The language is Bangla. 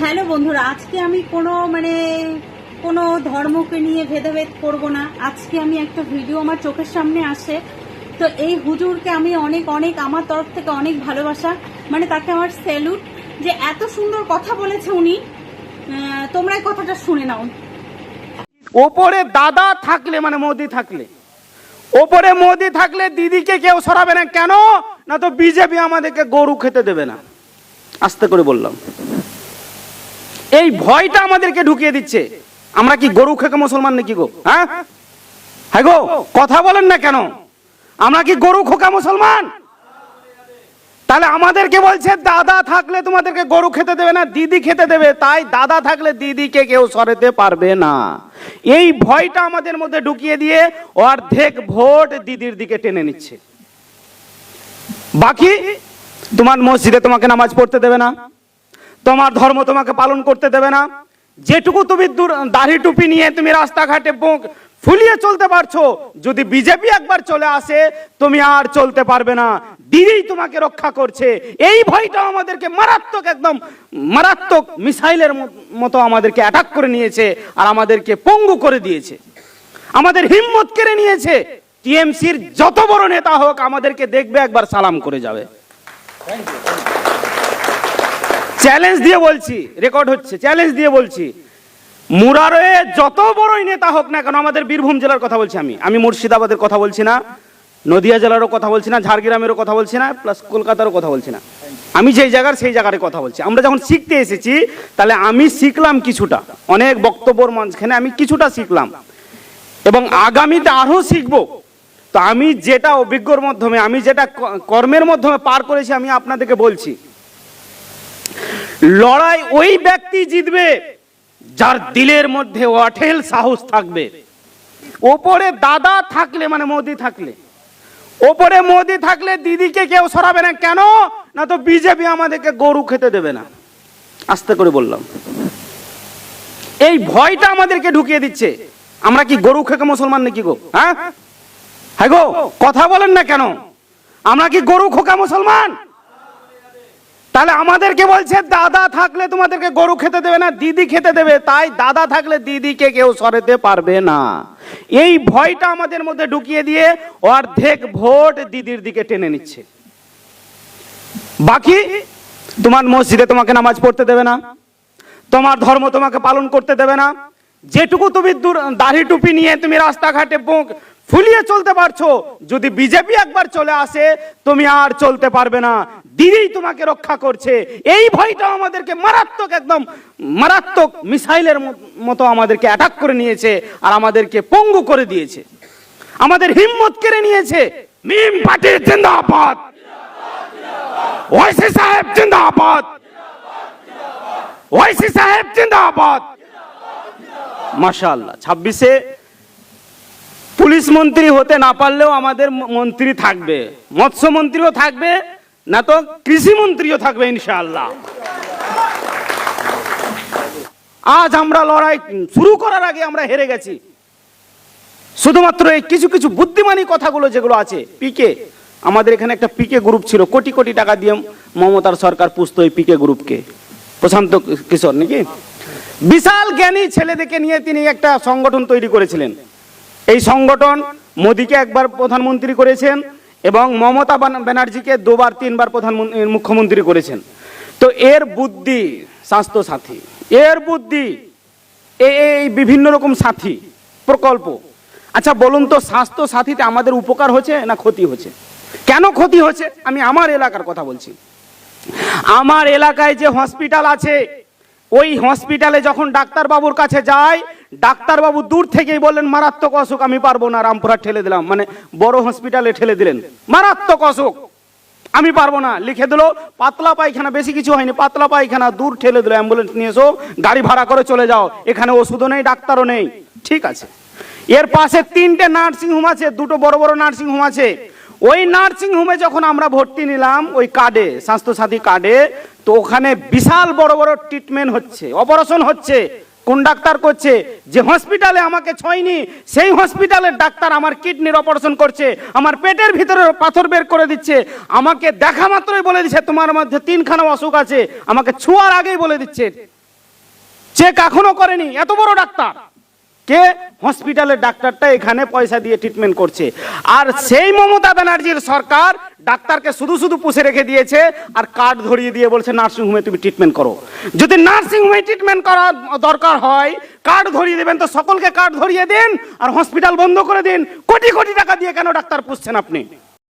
হ্যালো বন্ধুরা, আজকে আমি কোনো মানে কোনো ধর্মকে নিয়ে ভেদাভেদ করব না। আজকে আমি একটা ভিডিও আমার চোখের সামনে আসে। তো এই হুজুরকে আমি অনেক অনেক, আমার তরফ থেকে অনেক ভালোবাসা। মানে তাকে আমার স্যালুট যে এত সুন্দর কথা বলেছে উনি। তোমরা কথাটা শুনে নাও। ওপরে দাদা থাকলে মানে মোদি থাকলে। ওপরে মোদি থাকলে দিদিকে কেউ সরাবে না। কেন? না তো বিজেপি আমাদেরকে গরু খেতে দেবে না। আস্তে করে বললাম। এই ভয়টা আমাদেরকে ঢুকিয়ে দিচ্ছে। আমরা কি গরু খেকে মুসলমান নাকি গো? হ্যাঁ? হ্যাঁ গো, কথা বলেন না কেন? আমরা কি গরু খোকা মুসলমান? তাহলে আমাদেরকে বলছে, দাদা থাকলে তোমাদেরকে গরু খেতে দেবে না, দিদি খেতে দেবে। তাই দাদা থাকলে দিদিকে কেউ সরাতে পারবে না। এই ভয়টা আমাদের মধ্যে ঢুকিয়ে দিয়ে অর্ধেক ভোট দিদির দিকে টেনে নিচ্ছে। বাকি? তোমার মসজিদে তোমাকে নামাজ পড়তে দেবে না। তোমার ধর্ম তোমাকে পালন করতে দেবে না। যেটুকু তুমি দাড়ি টুপি নিয়ে তুমি রাস্তাঘাটে ফুলিয়ে চলতে পারছ, যদি বিজেপি একবার চলে আসে, তুমি আর চলতে পারবে না। দিদি তোমাকে রক্ষা করছে। এই ভয়টা আমাদেরকে মারাত্মক একদম, মারাত্মক মিসাইলের মতো আমাদেরকে অ্যাটাক করে নিয়েছে আর আমাদেরকে পঙ্গু করে দিয়েছে। আমাদের হিম্মত কেড়ে নিয়েছে। টিএমসির যত বড় নেতা হোক, আমাদেরকে দেখবে, একবার সালাম করে যাবে। চ্যালেঞ্জ দিয়ে বলছি রেকর্ড হচ্ছে চ্যালেঞ্জ দিয়ে বলছি। মুরারয়ে যত বড়ই নেতা হোক না কেন, আমাদের বীরভূম জেলার কথা বলছি আমি। আমি মুর্শিদাবাদের কথা বলছি না, নদিয়া জেলারও কথা বলছি না, ঝাড়গ্রামেরও কথা বলছি না প্লাস কলকাতারও কথা বলছি না। আমি যেই জায়গার, সেই জায়গার কথা বলছি। আমরা যখন শিখতে এসেছি, তাহলে আমি শিখলাম কিছুটা। অনেক বক্তব্যর মাঝখানে আমি কিছুটা শিখলাম। এবং আগামীতে আরও শিখব। তো আমি যেটা অভিজ্ঞর মাধ্যমে, আমি যেটা কর্মের মাধ্যমে পার করেছি, আমি আপনাদেরকে বলছি। লড়াই ওই ব্যক্তি জিতবে যার দিলের মধ্যে অঠেল সাহস থাকবে। ওপরে দাদা থাকলে মানে মোদি থাকলে। ওপরে মোদি থাকলে দিদিকে কেউ সরাবে না। কেন? না তো বিজেপি আমাদেরকে গরু খেতে দেবে না। আস্তে করে বললাম। এই ভয়টা আমাদেরকে ঢুকিয়ে দিচ্ছে। আমরা কি গরু খেকে মুসলমান নাকি গো? হ্যাঁ? হ্যাঁ গো, কথা বলেন না কেন? আমরা কি গরু খোকা মুসলমান? তাহলে আমাদেরকে বলছে, দাদা থাকলে তোমাদেরকে গরু খেতে দেবে না, দিদি খেতে দেবে। তাই দাদা থাকলে দিদিকে কেউ সরাতে পারবে না। এই ভয়টা আমাদের মধ্যে ঢুকিয়ে দিয়ে অর্ধেক ভোট দিদির দিকে টেনে নিচ্ছে। বাকি, তোমার মসজিদে তোমাকে নামাজ পড়তে দেবে না, তোমার ধর্ম তোমাকে পালন করতে দেবে না। যেটুকু তুমি দাড়ি টুপি নিয়ে তুমি রাস্তাঘাটে ফুলিয়ে চলতে পারছ। যদি বিজেপি একবার চলে আসে, তুমি আর চলতে পারবে না। দিদি তোমাকে রক্ষা করছে। এই ভয়টা আমাদেরকে মারাত্মক একদম মারাত্মক মিসাইলের মতো আমাদেরকে অ্যাটাক করে নিয়েছে আর আমাদেরকে পঙ্গু করে দিয়েছে। আমাদের হিম্মত কেড়ে নিয়েছে। মিম পার্টি জিন্দাবাদ। ওয়াইসি সাহেব জিন্দাবাদ। ওয়াইসি সাহেব জিন্দাবাদ। মাশাআল্লাহ, ছাব্বিশে পুলিশ মন্ত্রী হতে না পারলেও আমাদের মন্ত্রী থাকবে। মৎস্য মন্ত্রীও থাকবে, না তো কৃষি মন্ত্রীও থাকবে ইনশাআল্লাহ। আজ আমরা লড়াই শুরু করার আগে আমরা হেরে গেছি। শুধুমাত্র এই কিছু কিছু বুদ্ধিমানী কথাগুলো যেগুলো আছে পিকে আমাদের এখানে একটা পিকে গ্রুপ ছিল, কোটি কোটি টাকা দিয়ে মমতার সরকার পুষতো এই পিকে গ্রুপকে প্রশান্ত কিশোর নাকি? বিশাল জ্ঞানী ছেলেদেরকে নিয়ে তিনি একটা সংগঠন তৈরি করেছিলেন। এই সংগঠন মোদীকে একবার প্রধানমন্ত্রী করেছেন এবং মমতা ব্যানার্জিকে দুবার, তিনবার প্রধানমন্ত্রী মুখ্যমন্ত্রী করেছেন। তো এর বুদ্ধি স্বাস্থ্য সাথী এর বুদ্ধি এই বিভিন্ন রকম সাথী, প্রকল্প। আচ্ছা বলুন তো স্বাস্থ্য সাথীতে আমাদের উপকার হচ্ছে না ক্ষতি হচ্ছে? কেন ক্ষতি হচ্ছে? আমি আমার এলাকার কথা বলছি। আমার এলাকায় যে হসপিটাল আছে, ওই হসপিটালে যখন ডাক্তারবাবুর কাছে যায় ডাক্তারবাবু দূর থেকেই বললেন, মারাত্মক অসুখ, আমি পারব না। রামপুরহাট ঠেলে দিলাম। মানে বড় হসপিটালে ঠেলে দিলেন। মারাত্মক অসুখ, আমি পারব না। লিখে দিল, পাতলা পায়খানা, বেশি কিছু হয়নি, পাতলা পায়খানা, দূর ঠেলে দিল। অ্যাম্বুলেন্স নিয়ে এসো, গাড়ি ভাড়া করে চলে যাও। এখানে ওষুধও নেই, ডাক্তারও নেই। ঠিক আছে। এর পাশে তিনটে নার্সিং হোম আছে, দুটো বড় বড় নার্সিং হোম আছে। ওই নার্সিং হোমে যখন আমরা ভর্তি নিলাম, ওই কার্ডে, স্বাস্থ্যসাথী কার্ডে, তো ওখানে বিশাল বড় বড় ট্রিটমেন্ট হচ্ছে, অপারেশন হচ্ছে। কোন ডাক্তার করছে? যে হসপিটালে আমাকে ছয়নি, সেই হসপিটালের ডাক্তার আমার কিডনির অপারেশন করছে, আমার পেটের ভিতরে পাথর বের করে দিচ্ছে। আমাকে দেখা মাত্রই বলে দিচ্ছে, তোমার মধ্যে তিনখানা অসুখ আছে। আমাকে ছোঁয়ার আগেই বলে দিচ্ছে। চেক এখনও করেনি, এত বড় ডাক্তার। কে? হসপিটালের ডাক্তারটা এখানে পয়সা দিয়ে ট্রিটমেন্ট করছে। আর সেই মমতা ব্যানার্জির সরকার ডাক্তারকে শুধু শুধু পুষে রেখে দিয়েছে আর কার্ড ধরিয়ে দিয়ে বলছে, নার্সিংহোমে তুমি ট্রিটমেন্ট করো। যদি নার্সিংহোমে ট্রিটমেন্ট করা দরকার হয়, কার্ড ধরিয়ে দেবেন তো সকলকে কার্ড ধরিয়ে দিন আর হসপিটাল বন্ধ করে দিন। কোটি কোটি টাকা দিয়ে কেন ডাক্তার পুষছেন আপনি?